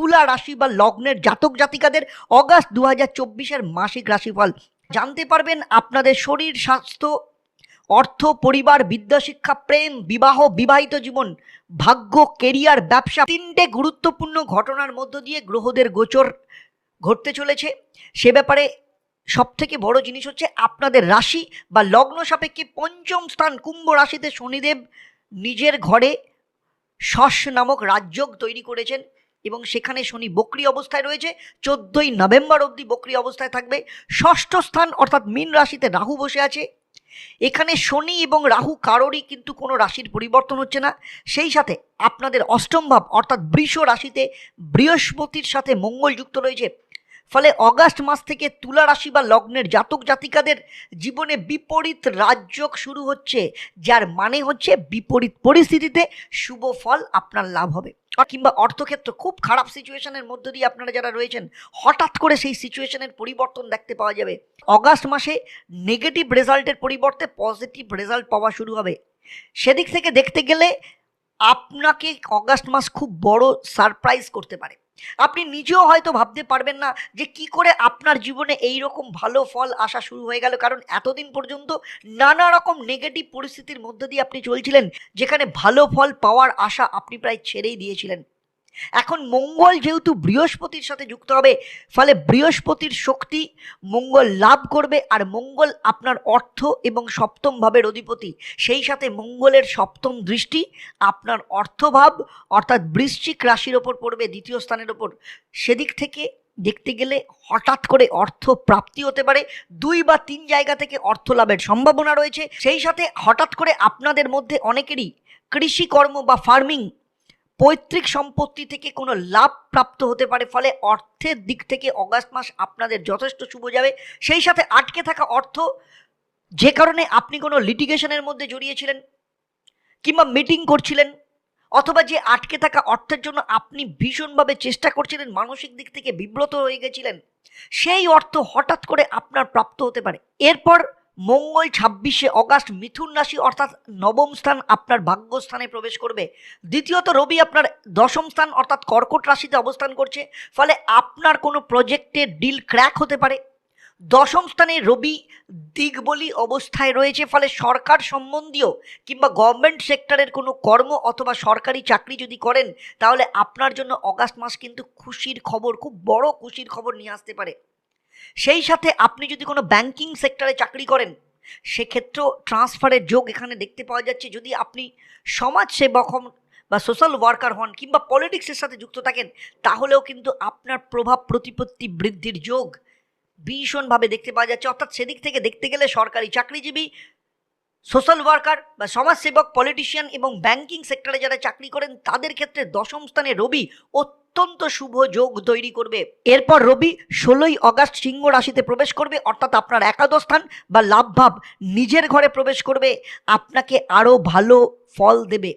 তুলা রাশি বা লগ্নের জাতক জাতিকাদের অগাস্ট দু হাজার চব্বিশের মাসিক রাশিফল। জানতে পারবেন আপনাদের শরীর, স্বাস্থ্য, অর্থ, পরিবার, বিদ্যাশিক্ষা, প্রেম, বিবাহ, বিবাহিত জীবন, ভাগ্য, কেরিয়ার, ব্যবসা তিনটে গুরুত্বপূর্ণ ঘটনার মধ্য দিয়ে গ্রহদের গোচর ঘটতে চলেছে। সে ব্যাপারে সব থেকে বড় জিনিস হচ্ছে আপনাদের রাশি বা লগ্ন সাপেক্ষে পঞ্চম স্থান কুম্ভ রাশিতে শনিদেব নিজের ঘরে শস নামক রাজযোগ তৈরি করেছেন। এবং সেখানে শনি বক্রি অবস্থায় রয়েছে, চোদ্দই নভেম্বর অবধি বক্রি অবস্থায় থাকবে। ষষ্ঠ স্থান অর্থাৎ মীন রাশিতে রাহু বসে আছে। এখানে শনি এবং রাহু কারোরই কিন্তু কোনো রাশির পরিবর্তন হচ্ছে না। সেই সাথে আপনাদের অষ্টম ভাব অর্থাৎ বৃষ রাশিতে বৃহস্পতির সাথে মঙ্গল যুক্ত রয়েছে। ফলে অগাস্ট মাস থেকে তুলা রাশি বা লগ্নের জাতক জাতিকাদের জীবনে বিপরীত রাজযোগ শুরু হচ্ছে, যার মানে হচ্ছে বিপরীত পরিস্থিতিতে শুভ ফল আপনার লাভ হবে। কিংবা অর্থক্ষেত্র খুব খারাপ সিচুয়েশনের মধ্য দিয়ে আপনারা যারা রয়েছেন, হঠাৎ করে সেই সিচুয়েশনের পরিবর্তন দেখতে পাওয়া যাবে। অগাস্ট মাসে নেগেটিভ রেজাল্টের পরিবর্তে পজিটিভ রেজাল্ট পাওয়া শুরু হবে। সেদিক থেকে দেখতে গেলে আপনাকে অগাস্ট মাস খুব বড় সারপ্রাইজ করতে পারে। আপনি নিজেও হয়তো ভাবতে পারবেন না যে কি করে আপনার জীবনে এই রকম ভালো ফল আসা শুরু হয়ে গেল। কারণ এতদিন পর্যন্ত নানা রকম নেগেটিভ পরিস্থিতির মধ্যে দিয়ে আপনি চলছিলেন, যেখানে ভালো ফল পাওয়ার আশা আপনি প্রায় ছেড়েই দিয়েছিলেন। এখন মঙ্গল যেহেতু বৃহস্পতির সাথে যুক্ত হবে, ফলে বৃহস্পতির শক্তি মঙ্গল লাভ করবে আর মঙ্গল আপনার অর্থ এবং সপ্তম ভাবের অধিপতি। সেই সাথে মঙ্গলের সপ্তম দৃষ্টি আপনার অর্থভাব, অর্থাৎ বৃশ্চিক রাশির ওপর পড়বে দ্বিতীয় স্থানের ওপর। সেদিক থেকে দেখতে গেলে হঠাৎ করে অর্থ প্রাপ্তি হতে পারে। দুই বা তিন জায়গা থেকে অর্থ লাভের সম্ভাবনা রয়েছে। সেই সাথে হঠাৎ করে আপনাদের মধ্যে অনেকেরই কৃষিকর্ম বা ফার্মিং পৈতৃক সম্পত্তি থেকে কোনো লাভ প্রাপ্ত হতে পারে, ফলে অর্থের দিক থেকে অগাস্ট মাস আপনাদের যথেষ্ট শুভ যাবে। সেই সাথে আটকে থাকা অর্থ, যে কারণে আপনি কোনো লিটিগেশনের মধ্যে জড়িয়েছিলেন, কিংবা মিটিং করছিলেন, অথবা যে আটকে থাকা অর্থের জন্য আপনি ভীষণভাবে চেষ্টা করছিলেন, মানসিক দিক থেকে বিব্রত হয়ে গেছিলেন, সেই অর্থ হঠাৎ করে আপনার প্রাপ্ত হতে পারে। এরপর মঙ্গল ছাব্বিশে অগাস্ট মিথুন রাশি অর্থাৎ নবম স্থান আপনার ভাগ্যস্থানে প্রবেশ করবে। দ্বিতীয়ত রবি আপনার দশম স্থান অর্থাৎ কর্কট রাশিতে অবস্থান করছে। ফলে আপনার কোনো প্রজেক্টের ডিল ক্র্যাক হতে পারে। দশম স্থানে রবি দিগবলি অবস্থায় রয়েছে। ফলে সরকার সম্বন্ধীয় কিংবা গভর্নমেন্ট সেক্টরের কোনো কর্ম অথবা সরকারি চাকরি যদি করেন, তাহলে আপনার জন্য অগাস্ট মাস কিন্তু খুশির খবর, খুব বড় খুশির খবর নিয়ে আসতে পারে। সেই সাথে আপনি যদি কোনো ব্যাংকিং সেক্টরে চাকরি করেন, সেক্ষেত্রেও ট্রান্সফারের যোগ এখানে দেখতে পাওয়া যাচ্ছে। যদি আপনি সমাজসেবক হন বা সোশ্যাল ওয়ার্কার হন কিংবা পলিটিক্সের সাথে যুক্ত থাকেন, তাহলেও কিন্তু আপনার প্রভাব প্রতিপত্তি বৃদ্ধির যোগ ভীষণভাবে দেখতে পাওয়া যাচ্ছে। অর্থাৎ সেদিক থেকে দেখতে গেলে সরকারি চাকরিজীবী সোশ্যাল ওয়ার্কার বা সমাজসেবক পলিটিশিয়ান এবং ব্যাংকিং সেক্টরে যারা চাকরি করেন, তাদের ক্ষেত্রে দশম স্থানে রবি অত্যন্ত শুভ যোগ তৈরি করবে। এরপর রবি ষোলোই অগাস্ট সিংহ রাশিতে প্রবেশ করবে, অর্থাৎ আপনার একাদশ স্থান বা লাভভাব নিজের ঘরে প্রবেশ করবে, আপনাকে আরও ভালো ফল দেবে।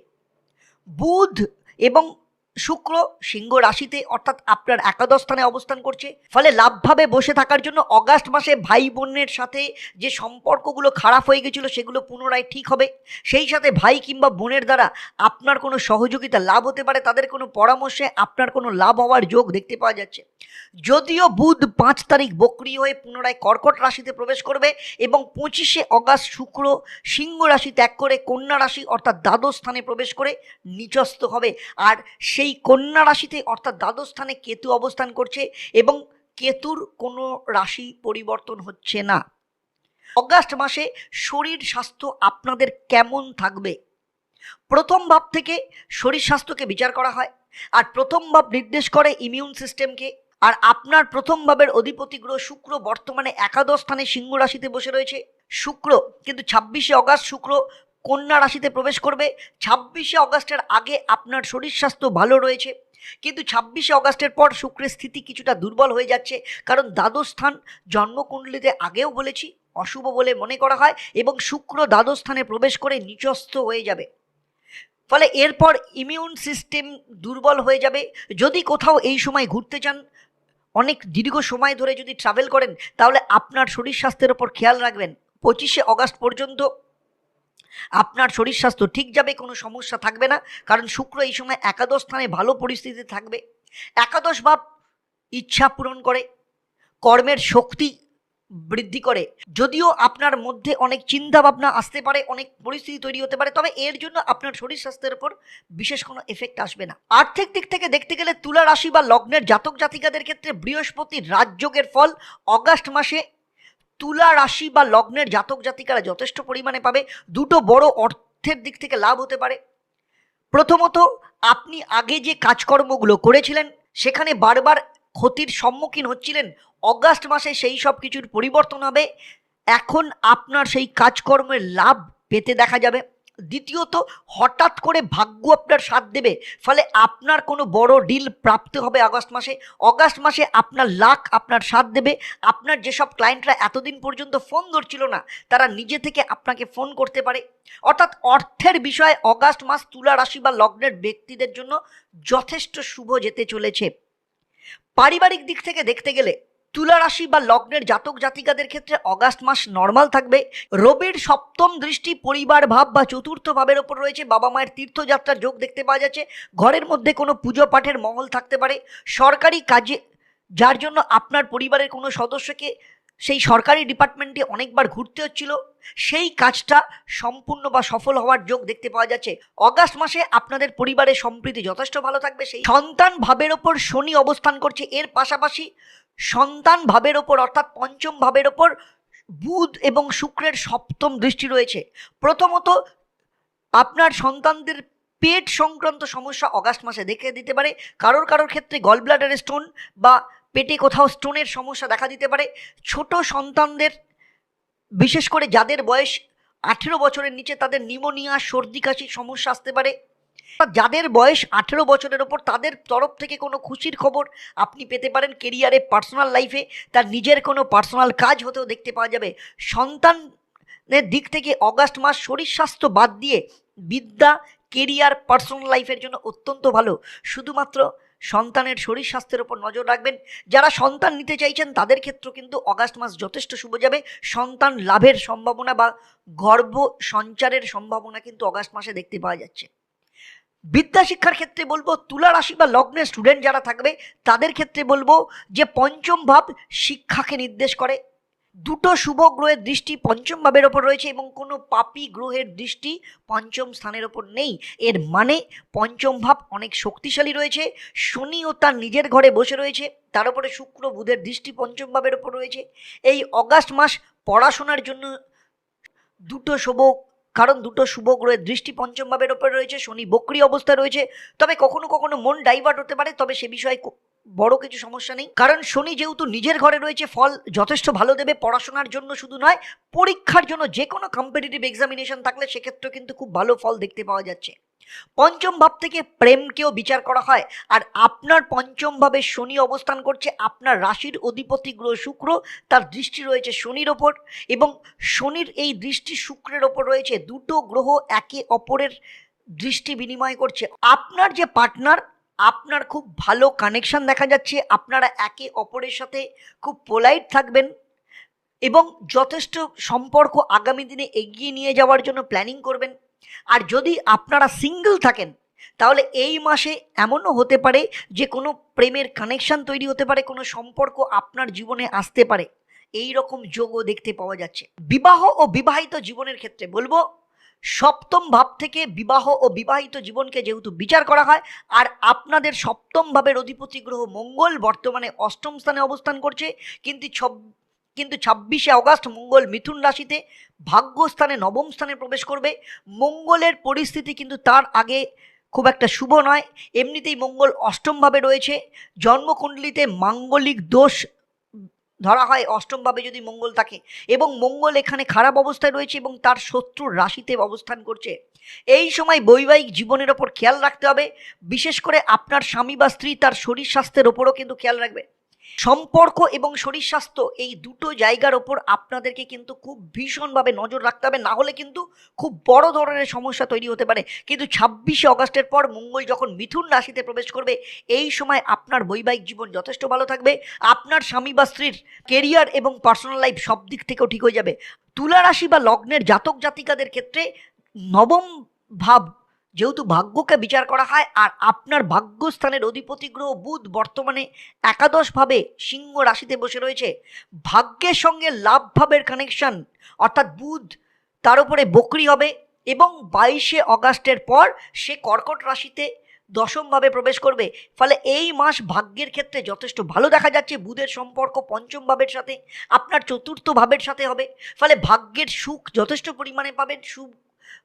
বুধ এবং শুক্র সিংহ রাশিতে অর্থাৎ আপনার একাদশ স্থানে অবস্থান করছে। ফলে লাভভাবে বসে থাকার জন্য অগাস্ট মাসে ভাই বোনের সাথে যে সম্পর্কগুলো খারাপ হয়ে গেছিল সেগুলো পুনরায় ঠিক হবে। সেই সাথে ভাই কিংবা বোনের দ্বারা আপনার কোনো সহযোগিতা লাভ হতে পারে, তাদের কোনো পরামর্শে আপনার কোনো লাভ হওয়ার যোগ দেখতে পাওয়া যাচ্ছে। যদিও বুধ পাঁচ তারিখ বক্রি হয়ে পুনরায় কর্কট রাশিতে প্রবেশ করবে এবং পঁচিশে অগাস্ট শুক্র সিংহ রাশি ত্যাগ করে কন্যা রাশি অর্থাৎ দ্বাদশ স্থানে প্রবেশ করে নিচস্থ হবে। আর সেই কন্যা রাশিতে অর্থাৎ দ্বাদশ স্থানে কেতু অবস্থান করছে এবং কেতুর কোনো রাশি পরিবর্তন হচ্ছে না। অগাস্ট মাসে শরীর স্বাস্থ্য আপনাদের কেমন থাকবে? প্রথম ভাব থেকে শরীর স্বাস্থ্যকে বিচার করা হয়, আর প্রথম ভাব নির্দেশ করে ইমিউন সিস্টেমকে আর আপনার প্রথম ভাবের অধিপতি গ্রহ শুক্র বর্তমানে একাদশ স্থানে সিংহ রাশিতে বসে রয়েছে। শুক্র, কিন্তু ছাব্বিশে অগাস্ট শুক্র কন্যা রাশিতে প্রবেশ করবে। ছাব্বিশে অগাস্টের আগে আপনার শরীর স্বাস্থ্য ভালো রয়েছে। কিন্তু ছাব্বিশে অগাস্টের পর শুক্রের স্থিতি কিছুটা দুর্বল হয়ে যাচ্ছে। কারণ দ্বাদশ স্থান জন্মকুণ্ডলিতে আগেও বলেছি, অশুভ বলে মনে করা হয় এবং শুক্র দ্বাদশ স্থানে প্রবেশ করে নিচস্থ হয়ে যাবে। ফলে এরপর ইমিউন সিস্টেম দুর্বল হয়ে যাবে। যদি কোথাও এই সময় ঘুরতে চান, অনেক দীর্ঘ সময় ধরে যদি ট্রাভেল করেন, তাহলে আপনার শরীর স্বাস্থ্যের ওপর খেয়াল রাখবেন। পঁচিশে অগাস্ট পর্যন্ত আপনার শরীর স্বাস্থ্য ঠিক যাবে, কোনো সমস্যা থাকবে না। কারণ শুক্র এই সময় একাদশ স্থানে ভালো পরিস্থিতি থাকবে। একাদশ ভাব ইচ্ছা পূরণ করে, কর্মের শক্তি বৃদ্ধি করে। যদিও আপনার মধ্যে অনেক চিন্তা ভাবনা আসতে পারে, অনেক পরিস্থিতি তৈরি হতে পারে, তবে এর জন্য আপনার শরীর স্বাস্থ্যের উপর বিশেষ কোনো এফেক্ট আসবে না। আর্থিক দিক থেকে দেখতে গেলে তুলা রাশি বা লগ্নের জাতক জাতিকাদের ক্ষেত্রে বৃহস্পতি রাজযোগের ফল, অগাস্ট মাসে তুলা রাশি বা লগ্নের জাতক জাতিকারা যথেষ্ট পরিমাণে পাবে। দুটো বড় অর্থের দিক থেকে লাভ হতে পারে। প্রথমত, আপনি আগে যে কাজকর্মগুলো করেছিলেন, সেখানে বারবার ক্ষতির সম্মুখীন হচ্ছিলেন। অগাস্ট মাসে সেই সব কিছুর পরিবর্তন হবে। এখন আপনার সেই কাজকর্মের লাভ পেতে দেখা যাবে। দ্বিতীয়ত, হঠাৎ করে ভাগ্য আপনার সাথ দেবে। ফলে আপনার কোনো বড় ডিল প্রাপ্ত হবে আগস্ট মাসে। অগাস্ট মাসে আপনার লাখ আপনার সাথ দেবে। আপনার যেসব ক্লায়েন্টরা এতদিন পর্যন্ত ফোন ধরছিল না, তারা নিজে থেকে আপনাকে ফোন করতে পারে। অর্থাৎ অর্থের বিষয়ে অগাস্ট মাস তুলা রাশি বা লগ্নের ব্যক্তিদের জন্য যথেষ্ট শুভ যেতে চলেছে। পারিবারিক দিক থেকে দেখতে গেলে তুলা রাশি বা লগ্নের জাতক জাতিকাদের ক্ষেত্রে অগাস্ট মাস নর্মাল থাকবে। রবির সপ্তম দৃষ্টি পরিবার ভাব বা চতুর্থ ভাবের ওপর রয়েছে। বাবা মায়ের তীর্থযাত্রার যোগ দেখতে পাওয়া যাচ্ছে। ঘরের মধ্যে কোনো পুজো পাঠের মহল থাকতে পারে। সরকারি কাজে, যার জন্য আপনার পরিবারের কোনো সদস্যকে সেই সরকারি ডিপার্টমেন্টে অনেকবার ঘুরতে হচ্ছিল। সেই কাজটা সম্পূর্ণ বা সফল হওয়ার যোগ দেখতে পাওয়া যাচ্ছে। অগাস্ট মাসে আপনাদের পরিবারের সম্প্রীতি যথেষ্ট ভালো থাকবে। সেই সন্তান ভাবের ওপর শনি অবস্থান করছে। এর পাশাপাশি সন্তান ভাবের ওপর, অর্থাৎ পঞ্চম ভাবের ওপর বুধ এবং শুক্রের সপ্তম দৃষ্টি রয়েছে। প্রথমত, আপনার সন্তানদের পেট সংক্রান্ত সমস্যা অগাস্ট মাসে দেখে দিতে পারে। কারোর কারোর ক্ষেত্রে গল ব্লাডারের স্টোন বা পেটে কোথাও স্টোনের সমস্যা দেখা দিতে পারে। ছোট সন্তানদের, বিশেষ করে যাদের বয়স আঠেরো বছরের নিচে, তাদের নিমোনিয়া সর্দি কাশির সমস্যা আসতে পারে। যাদের বয়স আঠেরো বছরের ওপর, তাদের তরফ থেকে কোনো খুশির খবর আপনি পেতে পারেন কেরিয়ারে, পার্সোনাল লাইফে। তার নিজের কোনো পার্সোনাল কাজ হতেও দেখতে পাওয়া যাবে। সন্তানের দিক থেকে অগাস্ট মাস শরীর স্বাস্থ্য বাদ দিয়ে বিদ্যা, কেরিয়ার, পার্সোনাল লাইফের জন্য অত্যন্ত ভালো। শুধুমাত্র সন্তানের শরীর স্বাস্থ্যের ওপর নজর রাখবেন। যারা সন্তান নিতে চাইছেন, তাদের ক্ষেত্রে কিন্তু অগাস্ট মাস যথেষ্ট শুভ যাবে। সন্তান লাভের সম্ভাবনা বা গর্ভ সঞ্চারের সম্ভাবনা কিন্তু অগাস্ট মাসে দেখতে পাওয়া যাচ্ছে। বিদ্যা শিক্ষার ক্ষেত্রে বলব, তুলা রাশি বা লগ্নের স্টুডেন্ট যারা থাকবে, তাদের ক্ষেত্রে বলব যে পঞ্চম ভাব শিক্ষাকে নির্দেশ করে। দুটো শুভ গ্রহের দৃষ্টি পঞ্চম ভাবের ওপর রয়েছে এবং কোনো পাপি গ্রহের দৃষ্টি পঞ্চম স্থানের ওপর নেই। এর মানে পঞ্চম ভাব অনেক শক্তিশালী রয়েছে। শনিও তার নিজের ঘরে বসে রয়েছে, তার উপরে শুক্র বুধের দৃষ্টি পঞ্চম ভাবের ওপর রয়েছে। এই অগাস্ট মাস পড়াশোনার জন্য দুটো শুভ কারণ দুটো শুভ গ্রহের দৃষ্টি পঞ্চম ভাবের ওপর রয়েছে, শনি বক্রি অবস্থা রয়েছে। তবে কখনো কখনো মন ডাইভার্ট হতে পারে, তবে সে বিষয়ে বড় কিছু সমস্যা নেই। কারণ শনি যেহেতু নিজের ঘরে রয়েছে, ফল যথেষ্ট ভালো দেবে, পড়াশোনার জন্য শুধু নয়, পরীক্ষার জন্য যে কোনো কম্পিটিটিভ এক্সামিনেশন থাকলে সেক্ষেত্রে কিন্তু খুব ভালো ফল দেখতে পাওয়া যাচ্ছে। পঞ্চম ভাব থেকে প্রেমকেও বিচার করা হয়। আর আপনার পঞ্চম ভাবে শনি অবস্থান করছে, আপনার রাশির অধিপতি গ্রহ শুক্র, তার দৃষ্টি রয়েছে শনির ওপর এবং শনির এই দৃষ্টি শুক্রের ওপর রয়েছে। দুটো গ্রহ একে অপরের দৃষ্টি বিনিময় করছে। আপনার যে পার্টনার, আপনার খুব ভালো কানেকশন দেখা যাচ্ছে। আপনারা একে অপরের সাথে খুব পোলাইট থাকবেন এবং যথেষ্ট সম্পর্ক আগামী দিনে এগিয়ে নিয়ে যাওয়ার জন্য প্ল্যানিং করবেন। আর যদি আপনারা সিঙ্গেল থাকেন, তাহলে এই মাসে এমনও হতে পারে যে কোনো প্রেমের কানেকশন তৈরি হতে পারে, কোনো সম্পর্ক আপনার জীবনে আসতে পারে। এই রকম যোগও দেখতে পাওয়া যাচ্ছে। বিবাহ ও বিবাহিত জীবনের ক্ষেত্রে বলব, সপ্তম ভাব থেকে বিবাহ ও বিবাহিত জীবনকে যেহেতু বিচার করা হয়, আর আপনাদের সপ্তম ভাবের অধিপতি গ্রহ মঙ্গল বর্তমানে অষ্টম স্থানে অবস্থান করছে, কিন্তু কিন্তু ছাব্বিশে অগাস্ট মঙ্গল মিথুন রাশিতে ভাগ্যস্থানে নবম স্থানে প্রবেশ করবে। মঙ্গলের পরিস্থিতি কিন্তু তার আগে খুব একটা শুভ নয়। এমনিতেই মঙ্গল অষ্টমভাবে রয়েছে। জন্মকুণ্ডলিতে মাঙ্গলিক দোষ ধরা হয় অষ্টমভাবে যদি মঙ্গল থাকে এবং মঙ্গল এখানে খারাপ অবস্থায় রয়েছে এবং তার শত্রুর রাশিতে অবস্থান করছে। এই সময় বৈবাহিক জীবনের ওপর খেয়াল রাখতে হবে। বিশেষ করে আপনার স্বামী বা স্ত্রী তার শরীর স্বাস্থ্যের ওপরও কিন্তু খেয়াল রাখবে। সম্পর্ক এবং শরীর স্বাস্থ্য এই দুটো জায়গার ওপর আপনাদেরকে কিন্তু খুব ভীষণভাবে নজর রাখতে হবে। না হলে কিন্তু খুব বড় ধরনের সমস্যা তৈরি হতে পারে। কিন্তু ছাব্বিশে অগস্টের পর মঙ্গল যখন মিথুন রাশিতে প্রবেশ করবে, এই সময় আপনার বৈবাহিক জীবন যথেষ্ট ভালো থাকবে। আপনার স্বামী বা স্ত্রীর কেরিয়ার এবং পার্সোনাল লাইফ সব দিক থেকেও ঠিক হয়ে যাবে। তুলা রাশি বা লগ্নের জাতক জাতিকাদের ক্ষেত্রে নবম ভাব যেহেতু ভাগ্যকে বিচার করা হয়, আর আপনার ভাগ্যস্থানের অধিপতি গ্রহ বুধ বর্তমানে একাদশভাবে সিংহ রাশিতে বসে রয়েছে। ভাগ্যের সঙ্গে লাভ ভাবের কানেকশন অর্থাৎ বুধ তার উপরে বকরি হবে এবং বাইশে অগাস্টের পর সে কর্কট রাশিতে দশমভাবে প্রবেশ করবে। ফলে এই মাস ভাগ্যের ক্ষেত্রে যথেষ্ট ভালো দেখা যাচ্ছে। বুধের সম্পর্ক পঞ্চম ভাবের সাথে, আপনার চতুর্থ ভাবের সাথে হবে। ফলে ভাগ্যের সুখ যথেষ্ট পরিমাণে পাবেন। শুভ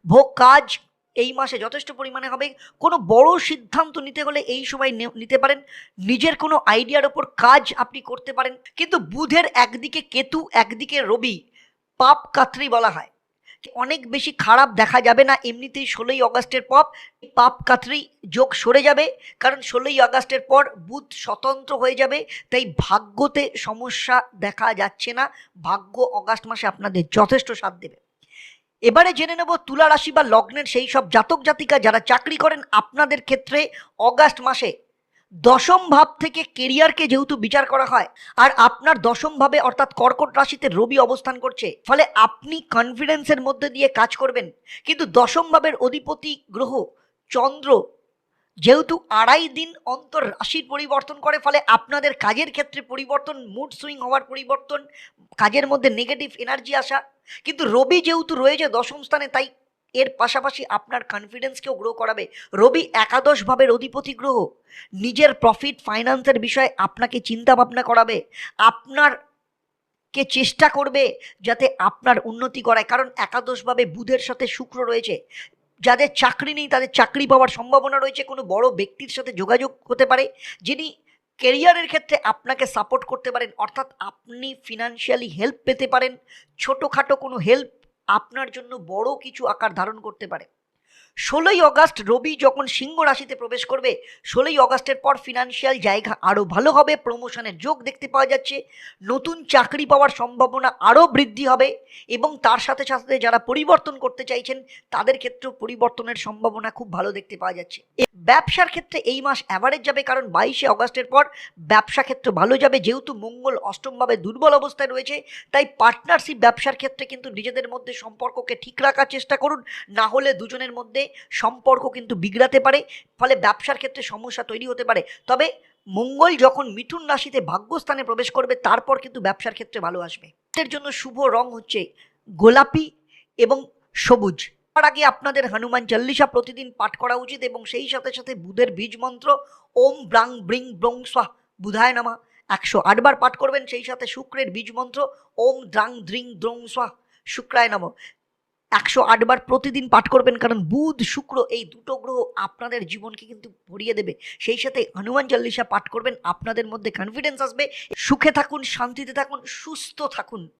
ভোগ কাজ এই মাসে যথেষ্ট পরিমাণে হবে। কোনো বড় সিদ্ধান্ত নিতে হলে এই সময় নিতে পারেন। নিজের কোনো আইডিয়ার ওপর কাজ আপনি করতে পারেন। কিন্তু বুধের একদিকে কেতু, একদিকে রবি, পাপ কাত্রি বলা হয়। অনেক বেশি খারাপ দেখা যাবে না। এমনিতেই ষোলোই অগস্টের পর পাপ কাত্রি যোগ সরে যাবে। কারণ ষোলোই আগস্টের পর বুধ স্বতন্ত্র হয়ে যাবে। তাই ভাগ্যতে সমস্যা দেখা যাচ্ছে না। ভাগ্য অগাস্ট মাসে আপনাদের যথেষ্ট সাথ দেবে। এবারে জেনে নেব তুলা রাশি বা লগ্নের সেই সব জাতক জাতিকা যারা চাকরি করেন আপনাদের ক্ষেত্রে অগাস্ট মাসে। দশম ভাব থেকে কেরিয়ারকে যেহেতু বিচার করা হয়, আর আপনার দশম ভাবে অর্থাৎ কর্কট রাশিতে রবি অবস্থান করছে, ফলে আপনি কনফিডেন্সের মধ্যে দিয়ে কাজ করবেন। কিন্তু দশম ভাবের অধিপতি গ্রহ চন্দ্র যেহেতু আড়াই দিন অন্তর রাশির পরিবর্তন করে, ফলে আপনাদের কাজের ক্ষেত্রে পরিবর্তন মুড সুইং হওয়ার পরিবর্তন, কাজের মধ্যে নেগেটিভ এনার্জি আসা। কিন্তু রবি যেহেতু রয়েছে দশম স্থানে, তাই এর পাশাপাশি আপনার কনফিডেন্সকেও গ্রো করাবে। রবি একাদশ ভাবের অধিপতি গ্রহ, নিজের প্রফিট ফাইন্যান্সের বিষয়ে আপনাকে চিন্তা ভাবনা করাবে। আপনার কে চেষ্টা করবে যাতে আপনার উন্নতি করায়। কারণ একাদশভাবে বুধের সাথে শুক্র রয়েছে। যাদের চাকরি নেই, তাদের চাকরি পাওয়ার সম্ভাবনা রয়েছে। কোনো বড় ব্যক্তির সাথে যোগাযোগ হতে পারে, যিনি কেরিয়ারের ক্ষেত্রে আপনাকে সাপোর্ট করতে পারেন, অর্থাৎ আপনি ফিনান্সিয়ালি হেল্প পেতে পারেন। ছোটোখাটো কোনো হেল্প আপনার জন্য বড় কিছু আকার ধারণ করতে পারে। ষোলোই অগাস্ট রবি যখন সিংহ রাশিতে প্রবেশ করবে, ষোলোই অগাস্টের পর ফিনান্সিয়াল জায়গা আরও ভালো হবে প্রমোশনের যোগ দেখতে পাওয়া যাচ্ছে, নতুন চাকরি পাওয়ার সম্ভাবনা আরও বৃদ্ধি হবে এবং তার সাথে সাথে যারা পরিবর্তন করতে চাইছেন, তাদের ক্ষেত্রেও পরিবর্তনের সম্ভাবনা খুব ভালো দেখতে পাওয়া যাচ্ছে। ব্যবসার ক্ষেত্রে এই মাস অ্যাভারেজ যাবে কারণ বাইশে অগাস্টের পর ব্যবসা ক্ষেত্রে ভালো যাবে, যেহেতু মঙ্গল অষ্টমভাবে দুর্বল অবস্থায় রয়েছে, তাই পার্টনারশিপ ব্যবসার ক্ষেত্রে কিন্তু নিজেদের মধ্যে সম্পর্ককে ঠিক রাখার চেষ্টা করুন, না হলে দুজনের মধ্যে সম্পর্ক কিন্তু বিগড়াতে পারে, ফলে ব্যবসার ক্ষেত্রে সমস্যা তৈরি হতে পারে। তবে মঙ্গল যখন মিথুন রাশিতে ভাগ্যস্থানে প্রবেশ করবে, তারপর কিন্তু ব্যবসার ক্ষেত্রে ভালো আসবে। এর জন্য শুভ রং হচ্ছে গোলাপি এবং সবুজ। তার আগে আপনাদের হনুমান চল্লিশা প্রতিদিন পাঠ করা উচিত এবং সেই সাথে সাথে বুধের বীজ মন্ত্র, ওম ব্রাং ব্রিং ব্রং স্বাহ বুধায় নামা। একশো আটবার পাঠ করবেন, সেই সাথে শুক্রের বীজ মন্ত্র, ওম দ্রাং দ্রিং দ্রং স্বাহ শুক্রায় নম। একশো আটবার প্রতিদিন পাঠ করবেন, কারণ বুধ, শুক্র এই দুটো গ্রহ আপনাদের জীবনকে কিন্তু ভরিয়ে দেবে। সেই সাথে হনুমান চল্লিশা পাঠ করবেন, আপনাদের মধ্যে কনফিডেন্স আসবে। সুখে থাকুন, শান্তিতে থাকুন, সুস্থ থাকুন।